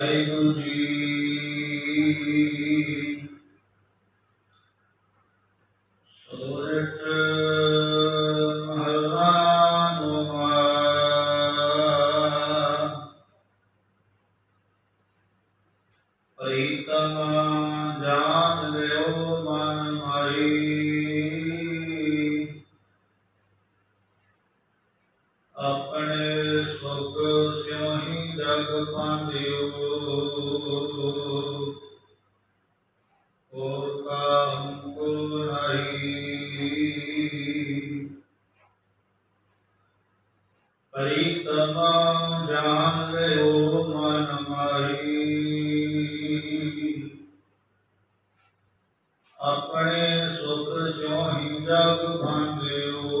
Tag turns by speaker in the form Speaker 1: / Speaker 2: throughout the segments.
Speaker 1: ਵਾਹਿਗੁਰੂ ਜੀ ਆਪਣੇ ਸੁਖ ਸਿਉਹੀ ਜਗ ਪਾਂਦਿਓ ਹੋਰ ਕਾਹੂ ਕੋ ਨਹੀਂ। ਪ੍ਰੀਤਮ ਜਾਣ ਲਿਓ ਮਨ ਮਾਈ ਆਪਣੇ ਸੁਖ ਸਿਉ ਹੀ ਜਗ ਭਾਂਦਿਓ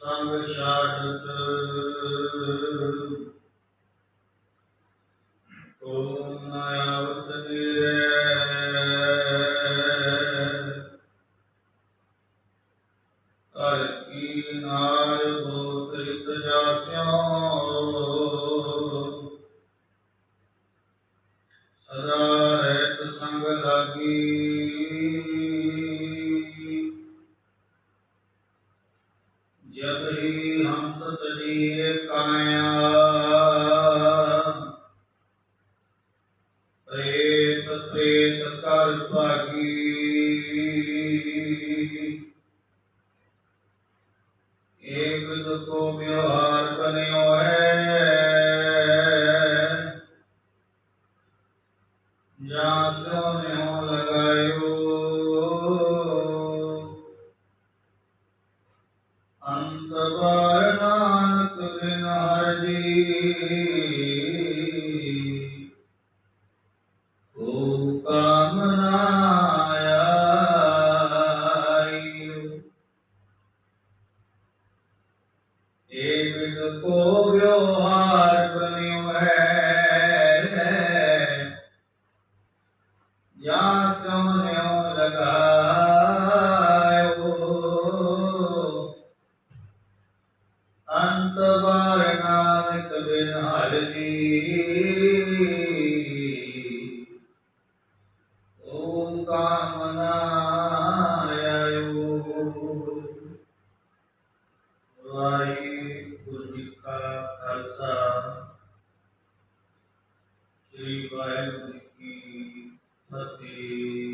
Speaker 1: ਸੰਗ ਛਾੜਤ ਕੋ ਨ ਆਵਤ ਨਿਰੈ ਹਰ ਕੀ ਨਾਰ ਬੋਤ ਇਤ ਸਦਾ ਰਹਿਤ ਸੰਗ ਲਾਗੀ। ਜਬ ਹੀ ਹੰਸ ਤਜੀਏ ਕਾਇਆ। ਪ੍ਰੇਤ ਪ੍ਰੇਤ ਕਰ ਭਾਗੀ। ਅੰਤ ਨਾਨਕ ਬਿਨ ਹਰ ਜੀ। ਓ ਕਾਮਨਾ ਆਇਓ ਏ ਬਿਦ ਕੋ ਵਿਵਹਾਰ ਅੰਤ ਨਾਨਕ ਬਿਨ ਹਰ ਜੀ। ਓ ਕਾਮਨਾ ਆਇਓ ਵਾਹਿਗੁਰੂ ਜੀ ਕਾ ਖਾਲਸਾ। ਸ੍ਰੀ ਵਾਹਿਗੁਰੂ ਜੀ ਕੀ ਫਤਿਹ।